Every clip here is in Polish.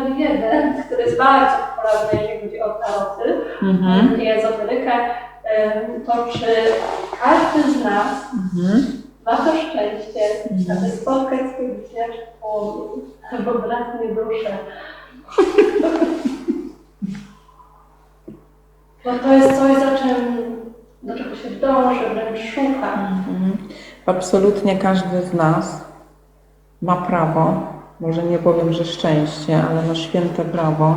numer jeden, który jest bardzo popularny, jeżeli chodzi o taroty Mhm. i ezoterykę, em, to czy każdy z nas Mhm. ma to szczęście, aby spotkać swój bliźniaczy płomień albo bratnie duszę. Bo to jest coś, za czym, do czego się dąży, wręcz szuka. Mhm. Absolutnie każdy z nas ma prawo, może nie powiem, że szczęście, ale ma święte prawo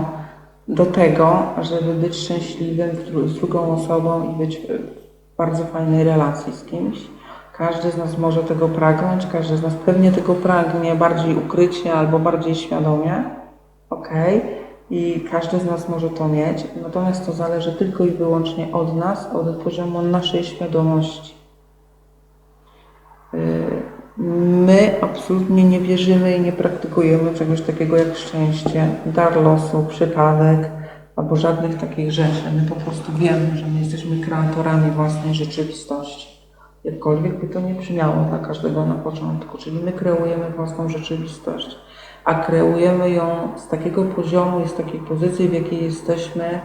do tego, żeby być szczęśliwym z dru- z drugą osobą i być w bardzo fajnej relacji z kimś. Każdy z nas może tego pragnąć, każdy z nas pewnie tego pragnie bardziej ukrycie albo bardziej świadomie. Okej. I każdy z nas może to mieć, natomiast to zależy tylko i wyłącznie od nas, od poziomu naszej świadomości. My absolutnie nie wierzymy i nie praktykujemy czegoś takiego jak szczęście, dar losu, przypadek albo żadnych takich rzeczy. My po prostu wiemy, że my jesteśmy kreatorami własnej rzeczywistości. Jakkolwiek by to nie brzmiało dla każdego na początku, czyli my kreujemy własną rzeczywistość, a kreujemy ją z takiego poziomu i z takiej pozycji, w jakiej jesteśmy,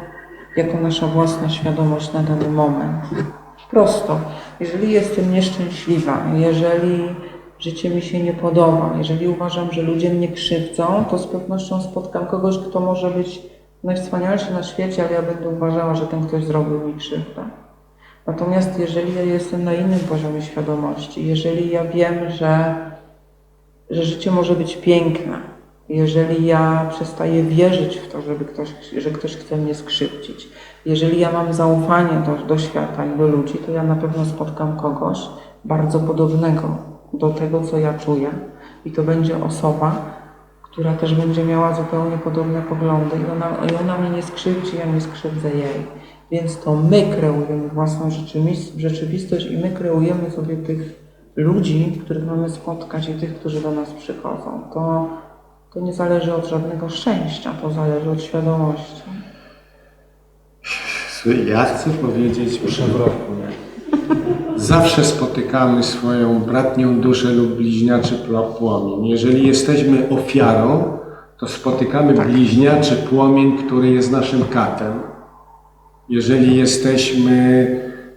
jako nasza własna świadomość na dany moment. Prosto. Jeżeli jestem nieszczęśliwa, jeżeli życie mi się nie podoba, jeżeli uważam, że ludzie mnie krzywdzą, to z pewnością spotkam kogoś, kto może być najwspanialszy na świecie, ale ja będę uważała, że ten ktoś zrobił mi krzywdę. Natomiast jeżeli ja jestem na innym poziomie świadomości, jeżeli ja wiem, że, że życie może być piękne, jeżeli ja przestaję wierzyć w to, żeby ktoś, że ktoś chce mnie skrzywdzić, jeżeli ja mam zaufanie do, do świata i do ludzi, to ja na pewno spotkam kogoś bardzo podobnego do tego, co ja czuję. I to będzie osoba, która też będzie miała zupełnie podobne poglądy i ona, i ona mnie nie skrzywdzi, ja nie skrzywdzę jej. Więc to my kreujemy własną rzeczywistość, i my kreujemy sobie tych ludzi, których mamy spotkać i tych, którzy do nas przychodzą. To, to nie zależy od żadnego szczęścia, to zależy od świadomości. Ja chcę powiedzieć przewrotnie. Zawsze spotykamy swoją bratnią duszę lub bliźniaczy płomień. Jeżeli jesteśmy ofiarą, to spotykamy bliźniaczy płomień, który jest naszym katem. Jeżeli jesteśmy,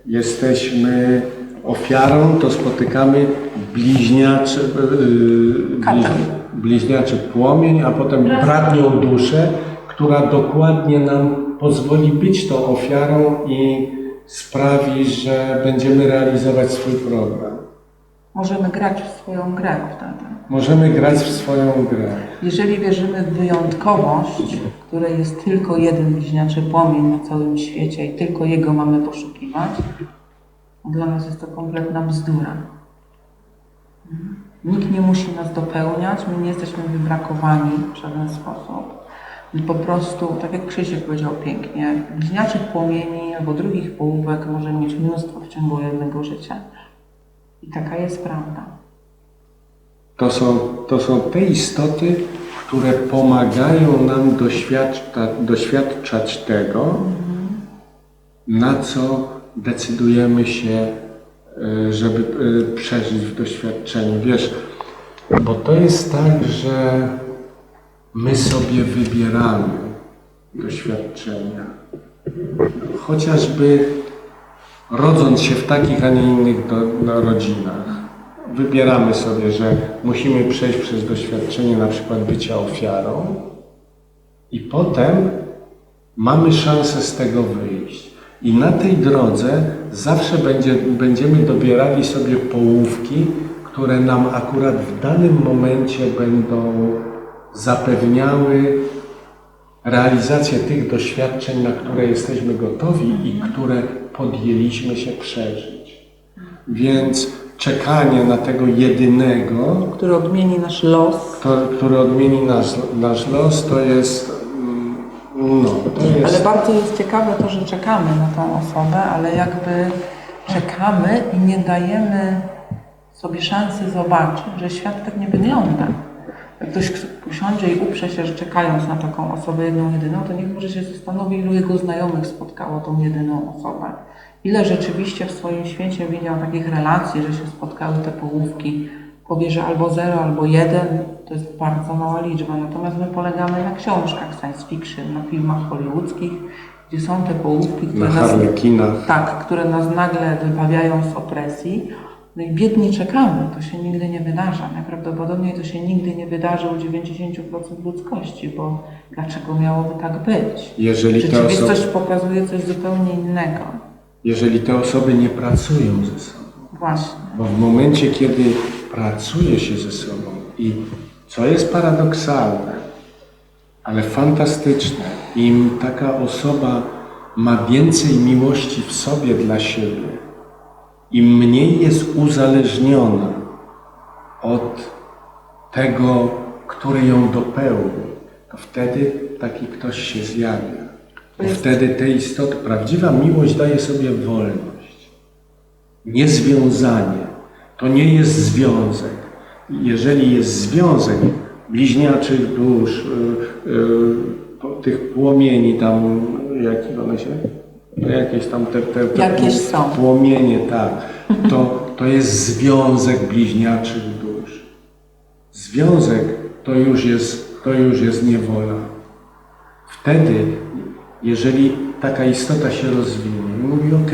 jesteśmy ofiarą, to spotykamy bliźniaczy, yy, Katem. bliźniaczy płomień, a potem bratnią duszę, która dokładnie nam pozwoli być tą ofiarą i sprawi, że będziemy realizować swój program. Możemy grać w swoją grę wtedy. Możemy grać w swoją grę. Jeżeli wierzymy w wyjątkowość, której jest tylko jeden bliźniaczy płomień na całym świecie i tylko jego mamy poszukiwać, dla nas jest to kompletna bzdura. Nikt nie musi nas dopełniać, my nie jesteśmy wybrakowani w żaden sposób. Po prostu, tak jak Krzysiek powiedział pięknie, bliźniaczych płomieni albo drugich połówek możemy mieć mnóstwo w ciągu jednego życia. I taka jest prawda. To są, to są te istoty, które pomagają nam doświadcza, doświadczać tego, na co decydujemy się, y, żeby y, przeżyć w doświadczeniu. Wiesz, bo to jest tak, że my sobie wybieramy doświadczenia. Chociażby rodząc się w takich, a nie innych do, no, rodzinach, wybieramy sobie, że musimy przejść przez doświadczenie na przykład bycia ofiarą i potem mamy szansę z tego wyjść. I na tej drodze zawsze będzie, będziemy dobierali sobie połówki, które nam akurat w danym momencie będą zapewniały realizację tych doświadczeń, na które jesteśmy gotowi i które podjęliśmy się przeżyć. Więc czekanie na tego jedynego, Który odmieni nasz los, kto, który odmieni nasz, nasz los, to jest. mm, No, to Ale jest. bardzo jest ciekawe to, że czekamy na tą osobę, ale jakby czekamy i nie dajemy sobie szansy zobaczyć, że świat tak nie wygląda. Jak ktoś usiądzie i uprze się, że czekając na taką osobę jedną, jedyną, to niech może się zastanowi, ilu jego znajomych spotkało tą jedyną osobę. Ile rzeczywiście w swoim świecie widział takich relacji, że się spotkały te połówki powie, że albo 0, albo 1, to jest bardzo mała liczba. Natomiast my polegamy na książkach science fiction, na filmach hollywoodzkich, gdzie są te połówki, które Na nas, tak, które nas nagle wybawiają z opresji. No i biedni czekamy, to się nigdy nie wydarza. Najprawdopodobniej to się nigdy nie wydarzy u 90% ludzkości, bo dlaczego miałoby tak być? Jeżeli te, osoby, Rzeczywistość pokazuje coś zupełnie innego. jeżeli te osoby nie pracują ze sobą, Właśnie. Bo w momencie, kiedy pracuje się ze sobą i co jest paradoksalne, ale fantastyczne, im taka osoba ma więcej miłości w sobie dla siebie, im mniej jest uzależniona od tego, który ją dopełni, to wtedy taki ktoś się zjawia. Bo wtedy te istoty, prawdziwa miłość daje sobie wolność niezwiązanie. To nie jest związek. Jeżeli jest związek bliźniaczych dusz, y, y, po- tych płomieni tam, jakie one się, no jakieś tam te, te, te Jakieś są. płomienie, tak, to, to jest związek bliźniaczych dusz. Związek to już jest, to już jest niewola. Wtedy, jeżeli taka istota się rozwinie mówi, ok,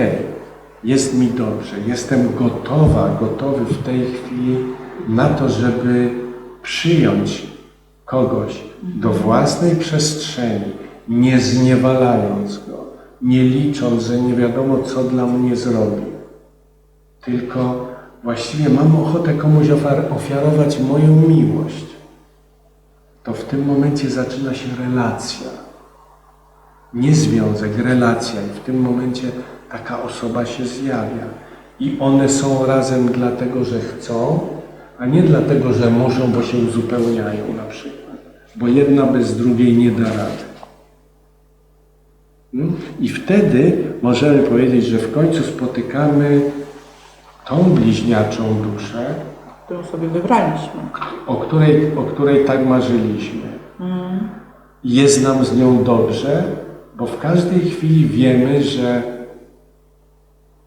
jest mi dobrze, jestem gotowa, gotowy w tej chwili na to, żeby przyjąć kogoś do własnej przestrzeni, nie zniewalając go, nie licząc, że nie wiadomo, co dla mnie zrobi. Tylko właściwie mam ochotę komuś ofiar- ofiarować moją miłość. To w tym momencie zaczyna się relacja nie związek, relacja i w tym momencie taka osoba się zjawia. I one są razem dlatego, że chcą, a nie dlatego, że muszą, bo się uzupełniają na przykład. Bo jedna bez drugiej nie da rady. Mm? I wtedy możemy powiedzieć, że w końcu spotykamy tą bliźniaczą duszę, którą sobie wybraliśmy. o której, o której tak marzyliśmy. Jest nam z nią dobrze, bo w każdej chwili wiemy, że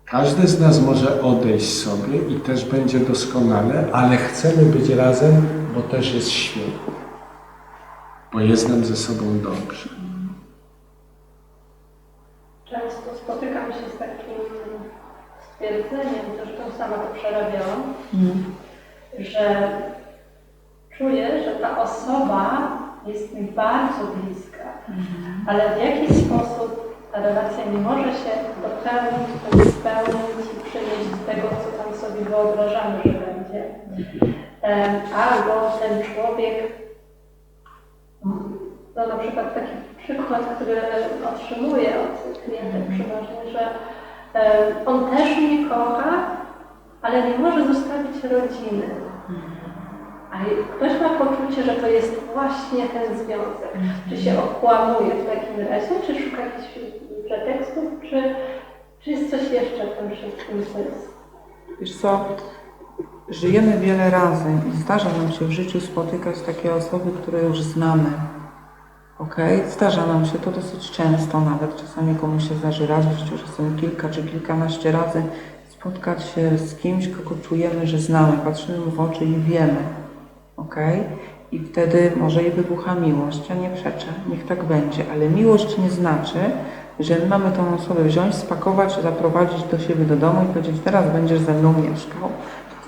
każdy z nas może odejść sobie i też będzie doskonale, ale chcemy być razem, bo też jest świetnie. Bo jest nam ze sobą dobrze. Często spotykam się z takim stwierdzeniem, zresztą sama to przerabiałam, że czuję, że ta osoba jest mi bardzo bliska, ale w jakiś sposób ta relacja nie może się dopełnić, spełnić i przynieść tego, co tam sobie wyobrażamy, że będzie. Albo ten człowiek, no na przykład taki przykład, który otrzymuję że on też mnie kocha, ale nie może zostawić rodziny. A ktoś ma poczucie, że to jest właśnie ten związek. Czy się okłamuje w takim razie, czy szuka jakichś pretekstów, czy, czy jest coś jeszcze w tym wszystkim, jest Wiesz co, żyjemy wiele razy i zdarza nam się w życiu spotykać takie osoby, które już znamy. Ok? Zdarza nam się to dosyć często nawet. Czasami komuś się zdarzy raz w życiu, czasami kilka czy kilkanaście razy spotkać się z kimś, kogo czujemy, że znamy, patrzymy w oczy i wiemy. Ok? I wtedy może i wybucha miłość. Ja nie przeczę, niech tak będzie, ale miłość nie znaczy, że my mamy tą osobę wziąć, spakować, zaprowadzić do siebie do domu i powiedzieć, teraz będziesz ze mną mieszkał.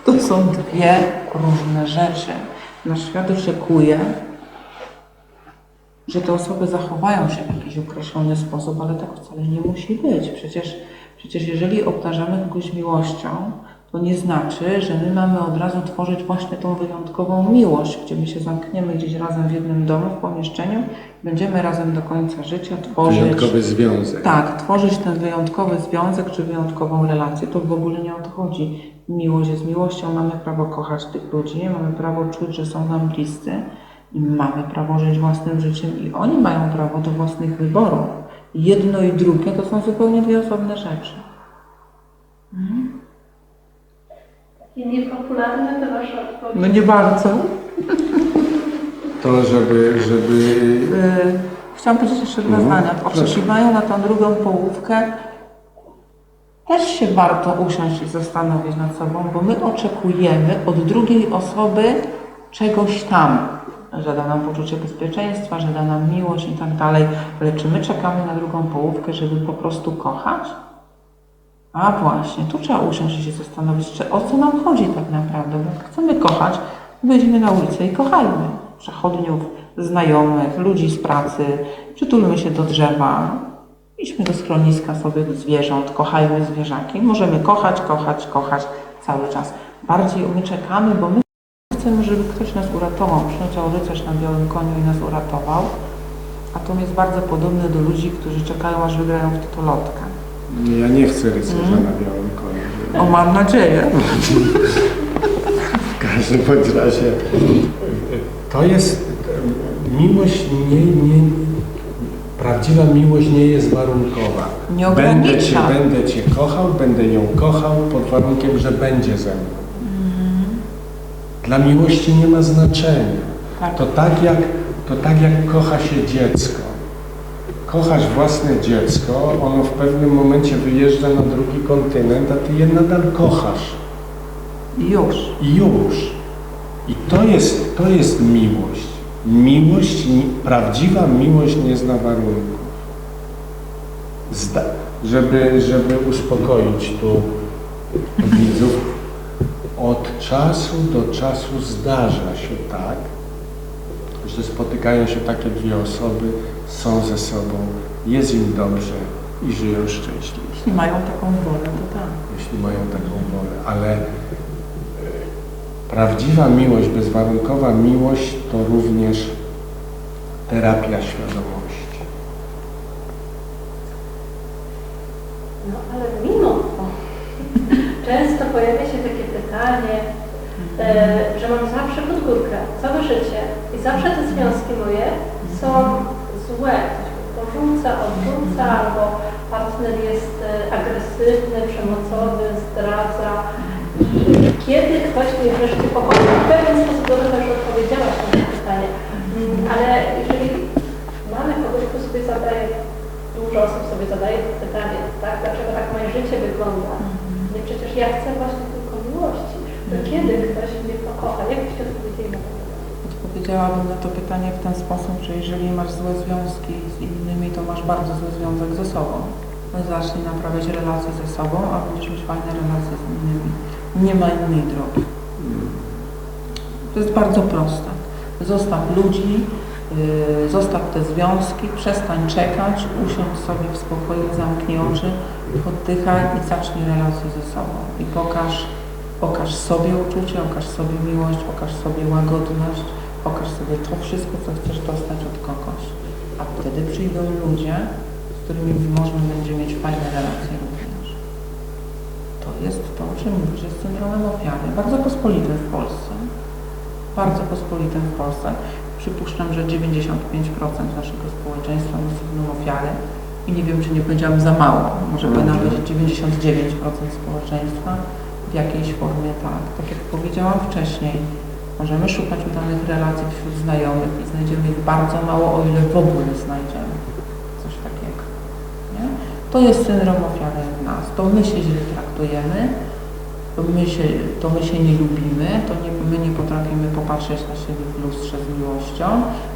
To są dwie różne rzeczy. Nasz świat oczekuje, że te osoby zachowają się w jakiś określony sposób, ale tak wcale nie musi być. Przecież, przecież jeżeli obdarzamy kogoś miłością, to nie znaczy, że my mamy od razu tworzyć właśnie tą wyjątkową miłość, gdzie my się zamkniemy gdzieś razem w jednym domu, w pomieszczeniu, będziemy razem do końca życia tworzyć. Wyjątkowy związek. Tak, tworzyć ten wyjątkowy związek czy wyjątkową relację. To w ogóle nie o to chodzi. Miłość jest miłością, mamy prawo kochać tych ludzi, mamy prawo czuć, że są nam bliscy mamy prawo żyć własnym życiem i oni mają prawo do własnych wyborów. Jedno i drugie to są zupełnie dwie osobne rzeczy. takie niepopularne te Wasze odpowiedzi. No nie bardzo. To, żeby, żeby Yy, chciałam powiedzieć jeszcze dwa Mhm. zdania. Oczekiwają na tą drugą połówkę też się warto usiąść i zastanowić nad sobą, bo my oczekujemy od drugiej osoby czegoś tam, że da nam poczucie bezpieczeństwa, że da nam miłość i tak dalej. Ale czy my czekamy na drugą połówkę, żeby po prostu kochać? A właśnie, tu trzeba usiąść i się zastanowić, czy, o co nam chodzi tak naprawdę. Bo jak chcemy kochać, wyjdźmy na ulicę i kochajmy. Przechodniów, znajomych, ludzi z pracy, przytulmy się do drzewa, idźmy do schroniska sobie zwierząt, kochajmy zwierzaki. Możemy kochać, kochać, kochać cały czas. Bardziej my czekamy, bo my chcemy, żeby ktoś nas uratował. Przyleciał rycerz na białym koniu i nas uratował. A to jest bardzo podobne do ludzi, którzy czekają, aż wygrają w totolotkę. Ja nie chcę rycerza na białym koniu. O, mam nadzieję. W każdym bądź razie to jest miłość nie, nie prawdziwa miłość nie jest warunkowa. Nie Będę cię, będę cię kochał, będę ją kochał pod warunkiem, że będzie ze mną. Dla miłości nie ma znaczenia. Tak. To tak jak, to tak jak kocha się dziecko. Kochasz własne dziecko, ono w pewnym momencie wyjeżdża na drugi kontynent, a ty je nadal kochasz. I już. I już. I to jest, to jest miłość. Miłość, prawdziwa miłość nie zna warunków. Zda, żeby, żeby uspokoić tu widzów, od czasu do czasu zdarza się tak, że spotykają się takie dwie osoby, są ze sobą, jest im dobrze i żyją szczęśliwie Jeśli mają taką wolę, to tak. jeśli mają taką wolę, ale e, prawdziwa miłość, bezwarunkowa miłość to również terapia świadomości. No ale to często pojawia się takie pytanie, e, że mam zawsze pod górkę, całe życie i zawsze te związki moje są złe. Ktoś porzuca, odrzuca, albo partner jest e, agresywny, przemocowy, zdradza. I kiedy ktoś mnie wreszcie pokocha? W pewien sposób dobrze też odpowiedziałaś na to pytanie. Ale jeżeli mamy kogoś, kto sobie zadaje dużo osób sobie zadaje pytanie, tak? Dlaczego tak moje życie wygląda? Nie, przecież ja chcę właśnie tylko miłości. To kiedy ktoś mnie pokocha? Jak byście odpowiedzieli na to? Odpowiedziałabym na to pytanie w ten sposób, że jeżeli masz złe związki z innymi, to masz bardzo zły związek ze sobą. Zacznij naprawiać relacje ze sobą, a będziesz mieć fajne relacje z innymi. Nie ma innej drogi. To jest bardzo proste. Zostaw ludzi, zostaw te związki, przestań czekać, usiądź sobie w spokoju, zamknij oczy, oddychaj i zacznij relacje ze sobą. I pokaż, pokaż sobie uczucie, okaż sobie miłość, okaż sobie łagodność, pokaż sobie to wszystko, co chcesz dostać od kogoś. A wtedy przyjdą ludzie, z którymi można będzie mieć fajne relacje również. To jest to, o czym mówisz, jest syndromem ofiary. Bardzo pospolitym w Polsce. Bardzo pospolitym w Polsce. Przypuszczam, że 95% naszego społeczeństwa ma syndrom ofiary. I nie wiem, czy nie powiedziałam za mało. Może powinnam powiedzieć 99% społeczeństwa w jakiejś formie tak. Tak jak powiedziałam wcześniej, możemy szukać udanych relacji wśród znajomych i znajdziemy ich bardzo mało, o ile w ogóle znajdziemy. Coś takiego. Nie? To jest syndrom ofiary w nas. To my się źle traktujemy, my się, to my się nie lubimy, to nie, my nie potrafimy popatrzeć na siebie w lustrze z miłością,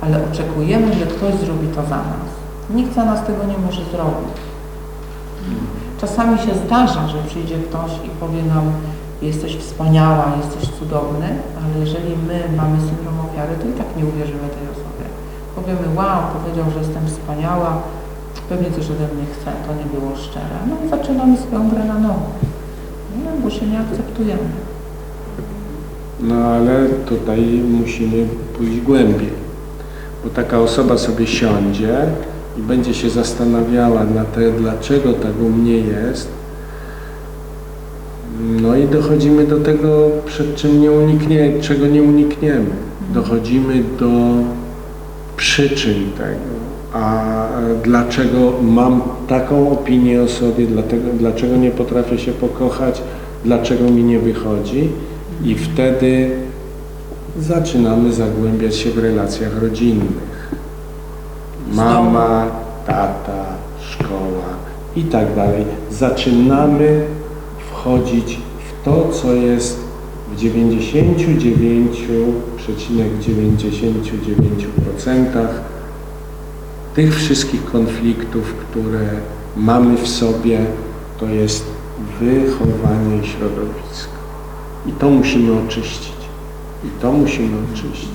ale oczekujemy, że ktoś zrobi to za nas. Nikt za nas tego nie może zrobić. Czasami się zdarza, że przyjdzie ktoś i powie nam, jesteś wspaniała, jesteś cudowny, ale jeżeli my mamy syndrom ofiary, to i tak nie uwierzymy tej osobie. Powiemy, wow, powiedział, że jestem wspaniała, pewnie coś ode mnie chce, to nie było szczere. No i zaczynamy swoją grę na nowo. No, bo się nie akceptujemy. No ale tutaj musimy pójść głębiej, bo taka osoba sobie siądzie i będzie się zastanawiała na te, dlaczego tak u mnie jest. No i dochodzimy do tego, przed czym nie uniknie, czego nie unikniemy. Dochodzimy do przyczyn tego. A dlaczego mam taką opinię o sobie, dlatego, dlaczego nie potrafię się pokochać, dlaczego mi nie wychodzi i wtedy zaczynamy zagłębiać się w relacjach rodzinnych. Mama, tata, szkoła, i tak dalej. Zaczynamy wchodzić w to, co jest w 99,99% tych wszystkich konfliktów, które mamy w sobie, to jest wychowanie środowiska. I to musimy oczyścić. I to musimy oczyścić.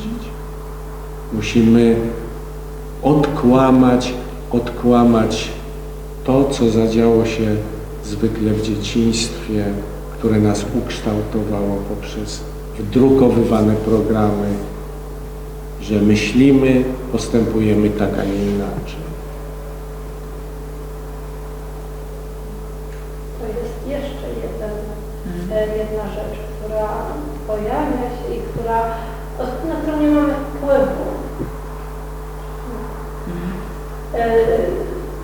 Musimy odkłamać, odkłamać to, co zadziało się zwykle w dzieciństwie, które nas ukształtowało poprzez wdrukowywane programy, że myślimy, postępujemy tak, a nie inaczej. To jest jeszcze jeden, e, jedna rzecz, która pojawia się i która, na którą nie mamy wpływu. E,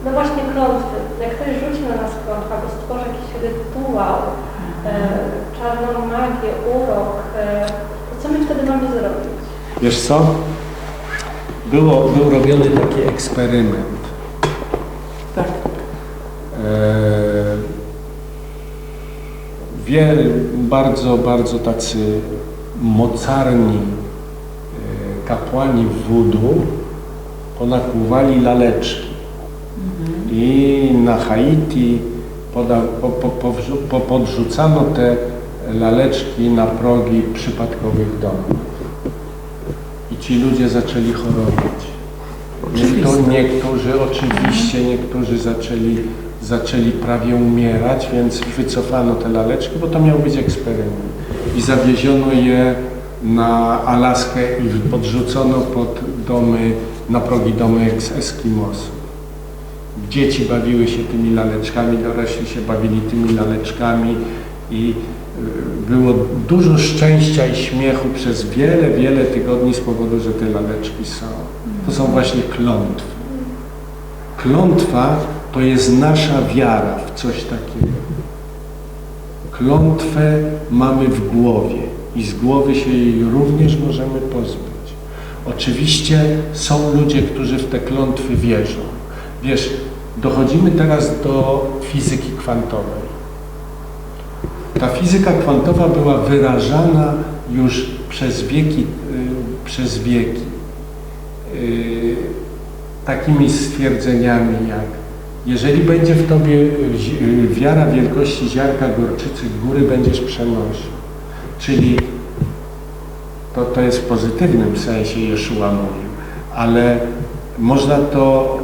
No właśnie klątwy. Jak ktoś rzuci na nas klątwę, albo stworzy jakiś rytuał, e, czarną magię, urok, to co my wtedy mamy zrobić? Wiesz co? Było, był robiony taki eksperyment. Tak. Eee, wielu, bardzo, bardzo tacy mocarni e, kapłani wudu ponakłuwali laleczki. I na Haiti poda, po, po, po, podrzucano te laleczki na progi przypadkowych domów. Ci ludzie zaczęli chorować. Niektórzy, niektórzy oczywiście, niektórzy zaczęli, zaczęli prawie umierać, więc wycofano te laleczki, bo to miał być eksperyment. I zawieziono je na Alaskę i podrzucono pod domy, na progi domy Eskimosów. Dzieci bawiły się tymi laleczkami, dorośli się bawili tymi laleczkami i było dużo szczęścia i śmiechu przez wiele, wiele tygodni z powodu, że te laleczki są. To są właśnie klątwy. Klątwa to jest nasza wiara w coś takiego. Klątwę mamy w głowie i z głowy się jej również możemy pozbyć. Oczywiście są ludzie, którzy w te klątwy wierzą. Wiesz, dochodzimy teraz do fizyki kwantowej. Ta fizyka kwantowa była wyrażana już przez wieki, y, przez wieki y, takimi stwierdzeniami jak jeżeli będzie w tobie wiara wielkości ziarka gorczycy, góry będziesz przenosił. Czyli to, to jest w pozytywnym sensie Jeszua mówił, ale można to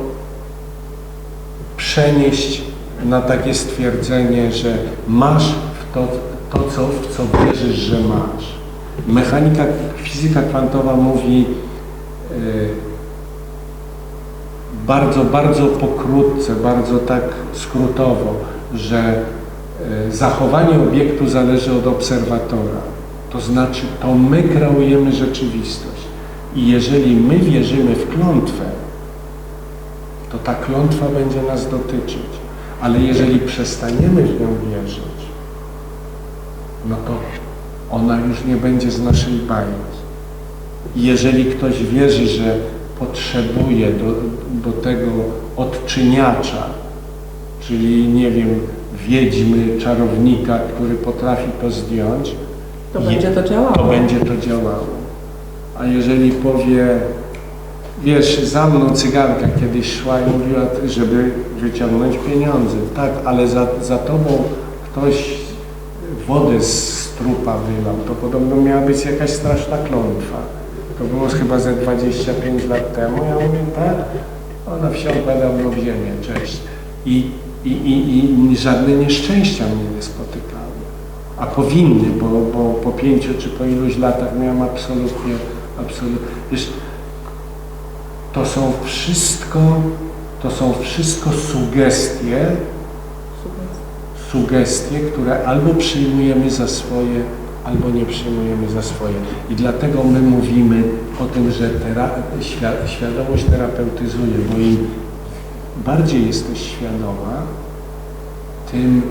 przenieść na takie stwierdzenie, że masz to, to co, w co wierzysz, że masz. Mechanika, fizyka kwantowa mówi y, bardzo, bardzo pokrótce, bardzo tak skrótowo, że y, zachowanie obiektu zależy od obserwatora. To znaczy, to my kreujemy rzeczywistość. I jeżeli my wierzymy w klątwę, to ta klątwa będzie nas dotyczyć. Ale jeżeli przestaniemy w nią wierzyć, no to ona już nie będzie z naszej bajki. Jeżeli ktoś wierzy, że potrzebuje do, do tego odczyniacza, czyli nie wiem, wiedźmy, czarownika, który potrafi to zdjąć, To będzie to działało. to będzie to działało. A jeżeli powie, wiesz, za mną cyganka kiedyś szła i mówiła, żeby wyciągnąć pieniądze, tak, ale za, za tobą ktoś wodę z trupa wylał, to podobno miała być jakaś straszna klątwa. To było chyba ze 25 lat temu, ja mówię, tak, ona wsiąkła dawno w ziemię, cześć. I, i, i, i żadne nieszczęścia mnie nie spotykały. A powinny, bo, bo po pięciu czy po iluś latach miałem absolutnie, absolutnie, wiesz, to są wszystko, to są wszystko sugestie, sugestie, które albo przyjmujemy za swoje, albo nie przyjmujemy za swoje. I dlatego my mówimy o tym, że tera, świ świadomość terapeutyzuje, bo im bardziej jesteś świadoma, tym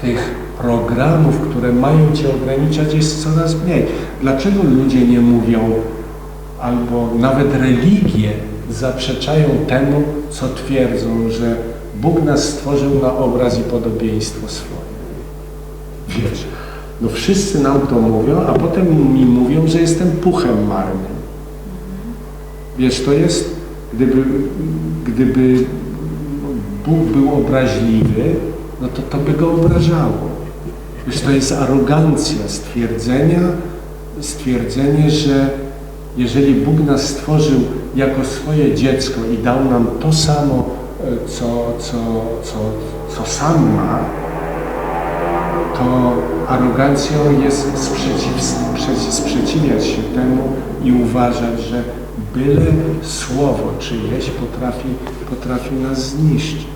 tych programów, które mają Cię ograniczać, jest coraz mniej. Dlaczego ludzie nie mówią, albo nawet religie zaprzeczają temu, co twierdzą, że Bóg nas stworzył na obraz i podobieństwo swoje. Wiesz, no wszyscy nam to mówią, a potem mi mówią, że jestem puchem marnym. Wiesz, to jest, gdyby, gdyby Bóg był obraźliwy, no to to by go obrażało. Wiesz, to jest arogancja stwierdzenia, stwierdzenie, że jeżeli Bóg nas stworzył jako swoje dziecko i dał nam to samo, co, co, co, co sam ma, to arogancją jest sprzeciw, sprzeciw, sprzeciwiać się temu i uważać, że byle słowo czyjeś potrafi, potrafi nas zniszczyć.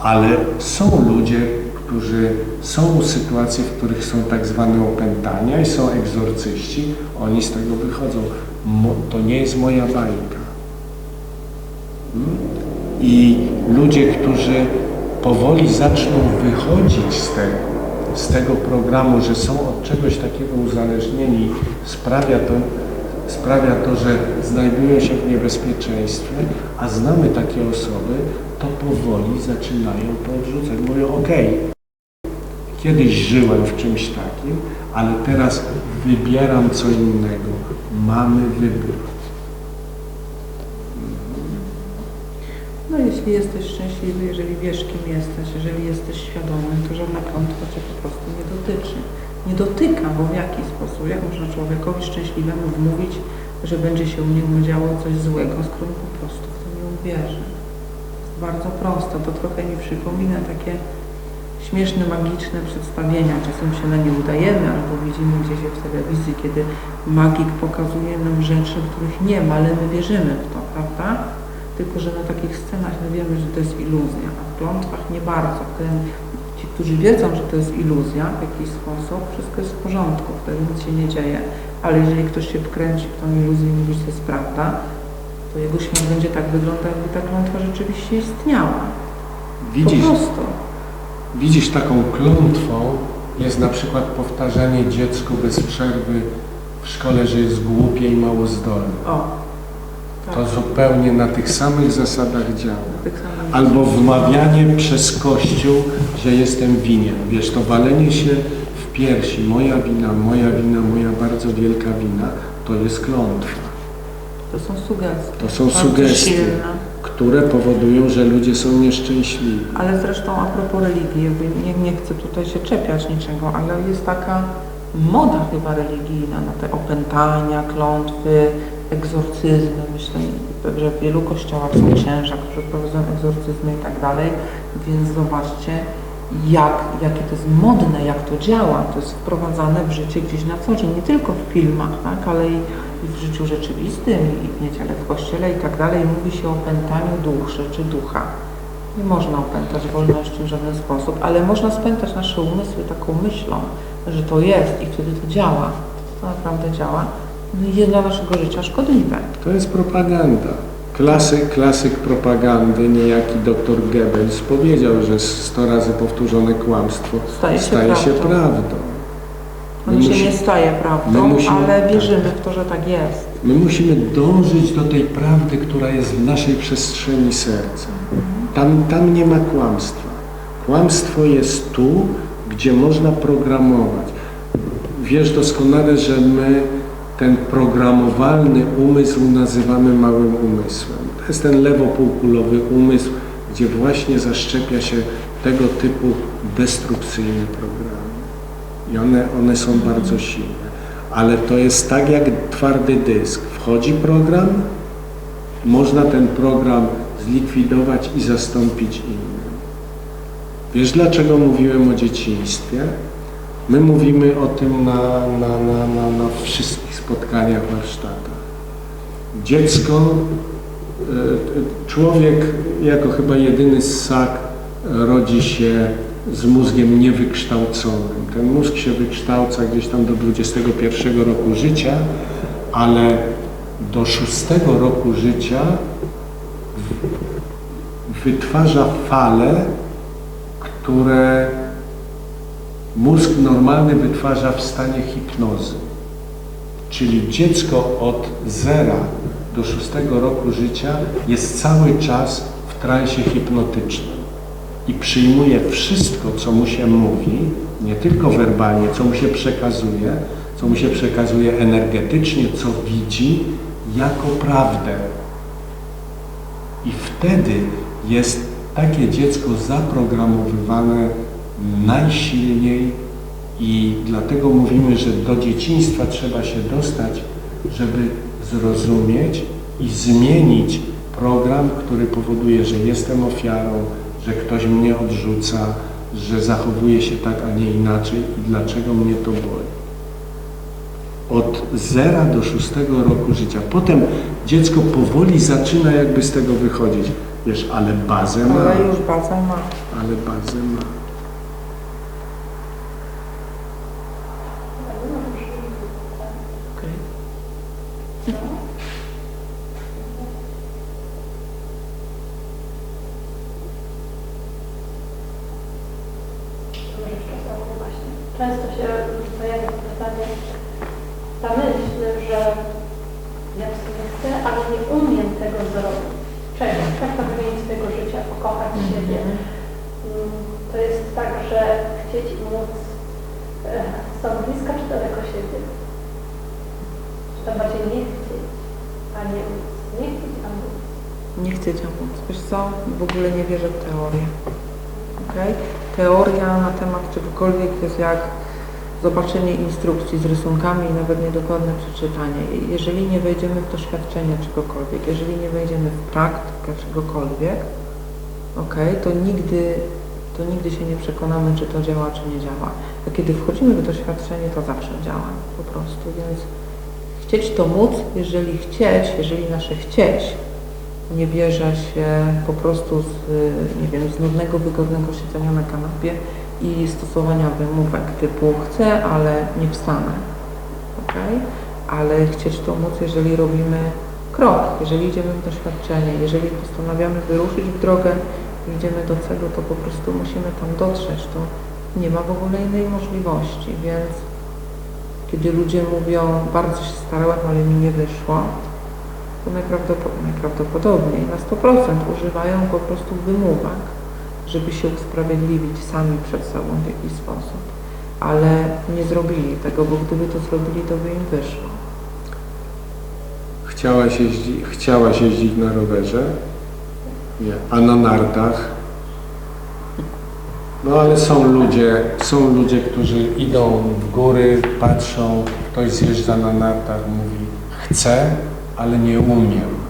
Ale są ludzie, którzy są sytuacje, w których są tak zwane opętania i są egzorcyści, oni z tego wychodzą. Mo, to nie jest moja bajka. Mm? I ludzie, którzy powoli zaczną wychodzić z tego, z tego programu, że są od czegoś takiego uzależnieni, sprawia to, sprawia to, że znajdują się w niebezpieczeństwie, a znamy takie osoby, to powoli zaczynają to odrzucać. Mówią, okej, kiedyś żyłem w czymś takim, ale teraz wybieram co innego. Mamy wybór. Jeśli jesteś szczęśliwy, jeżeli wiesz kim jesteś, jeżeli jesteś świadomy, to żadna klątwa Cię po prostu nie dotyczy. Nie dotyka, bo w jaki sposób? Jak można człowiekowi szczęśliwemu wmówić, że będzie się u niego działo coś złego, skoro po prostu w to nie uwierzy? Jest bardzo proste. To trochę mi przypomina takie śmieszne, magiczne przedstawienia. Czasem się na nie udajemy, albo widzimy gdzieś w telewizji, kiedy magik pokazuje nam rzeczy, których nie ma, ale my wierzymy w to, prawda? Tylko, że na takich scenach my wiemy, że to jest iluzja, a w klątwach nie bardzo. Wtedy ci, którzy wiedzą, że to jest iluzja w jakiś sposób, wszystko jest w porządku, wtedy nic się nie dzieje. Ale jeżeli ktoś się wkręci w tą iluzję i mówi, że to jest prawda, to jego świat będzie tak wyglądał, jakby ta klątwa rzeczywiście istniała. Widzisz, Po prostu. widzisz taką klątwą jest na przykład powtarzanie dziecku bez przerwy w szkole, że jest głupie i mało zdolne. O. To zupełnie na tych samych zasadach działa. Albo wmawianie przez Kościół, że jestem winien. Wiesz, to walenie się w piersi, moja wina, moja wina, moja bardzo wielka wina, to jest klątwa. To są sugestie. To są sugestie, które powodują, że ludzie są nieszczęśliwi. Ale zresztą a propos religii, jakby nie, nie chcę tutaj się czepiać niczego, ale jest taka moda chyba religijna na te opętania, klątwy, egzorcyzmy. Myślę, że w wielu kościołach są księża, którzy prowadzą egzorcyzmy i tak dalej, więc zobaczcie, jak, jakie to jest modne, jak to działa. To jest wprowadzane w życie gdzieś na co dzień, nie tylko w filmach, tak, ale i w życiu rzeczywistym, i w niedzielę w kościele i tak dalej. Mówi się o opętaniu duszy czy ducha. Nie można opętać wolności w żaden sposób, ale można spętać nasze umysły taką myślą, że to jest i wtedy to działa. To naprawdę działa. No jest dla naszego życia szkodliwe. To jest propaganda. Klasyk, klasyk propagandy, niejaki doktor Goebbels powiedział, że 100 razy powtórzone kłamstwo Staje się się prawdą. prawdą. On My się musi- nie staje prawdą, musimy- ale tak. wierzymy w to, że tak jest. My musimy dążyć do tej prawdy, która jest w naszej przestrzeni serca. Tam, tam nie ma kłamstwa. Kłamstwo jest tu, gdzie można programować. Wiesz doskonale, że my ten programowalny umysł nazywamy małym umysłem. To jest ten lewopółkulowy umysł, gdzie właśnie zaszczepia się tego typu destrukcyjne programy. I one, one są bardzo silne. Ale to jest tak jak twardy dysk. Wchodzi program, można ten program zlikwidować i zastąpić innym. Wiesz dlaczego mówiłem o dzieciństwie? My mówimy o tym na, na, na, na, na wszystkich spotkaniach, warsztatach. Dziecko, e, człowiek jako chyba jedyny ssak rodzi się z mózgiem niewykształconym. Ten mózg się wykształca gdzieś tam do 21 roku życia, ale do 6 roku życia wytwarza fale, które mózg normalny wytwarza w stanie hipnozy. Czyli dziecko od zera do szóstego roku życia jest cały czas w transie hipnotycznym i przyjmuje wszystko, co mu się mówi, nie tylko werbalnie, co mu się przekazuje, co mu się przekazuje energetycznie, co widzi, jako prawdę. I wtedy jest takie dziecko zaprogramowywane najsilniej i dlatego mówimy, że do dzieciństwa trzeba się dostać, żeby zrozumieć i zmienić program, który powoduje, że jestem ofiarą, że ktoś mnie odrzuca, że zachowuje się tak, a nie inaczej i dlaczego mnie to boli. Od zera do szóstego roku życia. Potem dziecko powoli zaczyna jakby z tego wychodzić. Wiesz, ale bazę ma. Ale już bazę ma. Ale bazę ma. Okej. Może czasowo właśnie. Często się pojawia pytanie, ta myśl, że ja w sumie chcę, ale nie umiem tego zrobić. Czegoś, tak na wymienić swojego życia, pokochać siebie. Mm, To jest tak, że chcieć i móc e, są blisko czy daleko siebie. Czy to bardziej nie chcieć, a nie móc. Nie chcieć, a móc. Nie chcę cię móc. Wiesz co? W ogóle nie wierzę w teorię. Okay? Teoria na temat czegokolwiek jest jak zobaczenie instrukcji z rysunkami i nawet niedokładne przeczytanie. Jeżeli nie wejdziemy w doświadczenie czegokolwiek, jeżeli nie wejdziemy w praktykę czegokolwiek, okay, to, nigdy, to nigdy się nie przekonamy, czy to działa, czy nie działa. A kiedy wchodzimy w doświadczenie, to zawsze działa po prostu. Więc chcieć to móc, jeżeli chcieć, jeżeli nasze chcieć nie bierze się po prostu z, nie wiem, z nudnego, wygodnego siedzenia na kanapie i stosowania wymówek typu chcę, ale nie wstanę. Okay? Ale chcieć to móc, jeżeli robimy krok, jeżeli idziemy w doświadczenie, jeżeli postanawiamy wyruszyć w drogę idziemy do celu, to po prostu musimy tam dotrzeć. To nie ma w ogóle innej możliwości, więc kiedy ludzie mówią, bardzo się starałem, ale mi nie wyszło, to najprawdopod- najprawdopodobniej na 100% używają po prostu wymówek, żeby się usprawiedliwić sami przed sobą w jakiś sposób. Ale nie zrobili tego, bo gdyby to zrobili, to by im wyszło. Chciałaś, jeździ, chciałaś jeździć na rowerze? Nie. A na nartach? No ale są ludzie, są ludzie, którzy idą w góry, patrzą, ktoś zjeżdża na nartach, mówi chcę, ale nie umiem.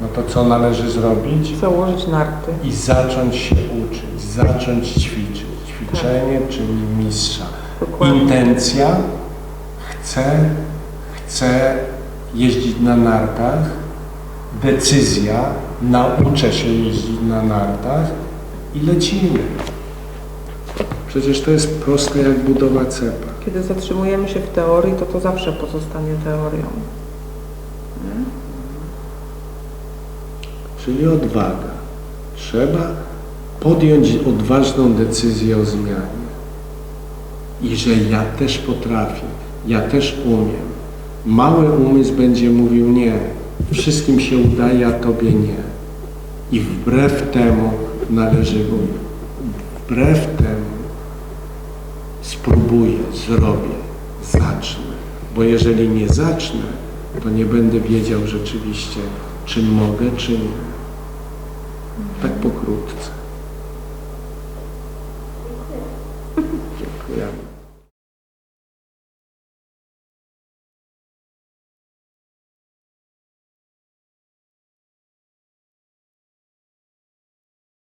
No to co należy zrobić? Założyć narty. I zacząć się uczyć, zacząć ćwiczyć. Ćwiczenie, czyli mistrza. Dokładnie. Intencja, chcę, chcę jeździć na nartach. Decyzja, nauczę się jeździć na nartach i lecimy. Przecież to jest proste jak budowa cepa. Kiedy zatrzymujemy się w teorii, to to zawsze pozostanie teorią. Nie? Czyli odwaga. Trzeba podjąć odważną decyzję o zmianie. I że ja też potrafię, ja też umiem. Mały umysł będzie mówił nie, wszystkim się udaje, a tobie nie. I wbrew temu należy mówić. Wbrew temu spróbuję, zrobię, zacznę. Bo jeżeli nie zacznę, to nie będę wiedział rzeczywiście, czy mogę, czy nie. Tak pokrótce.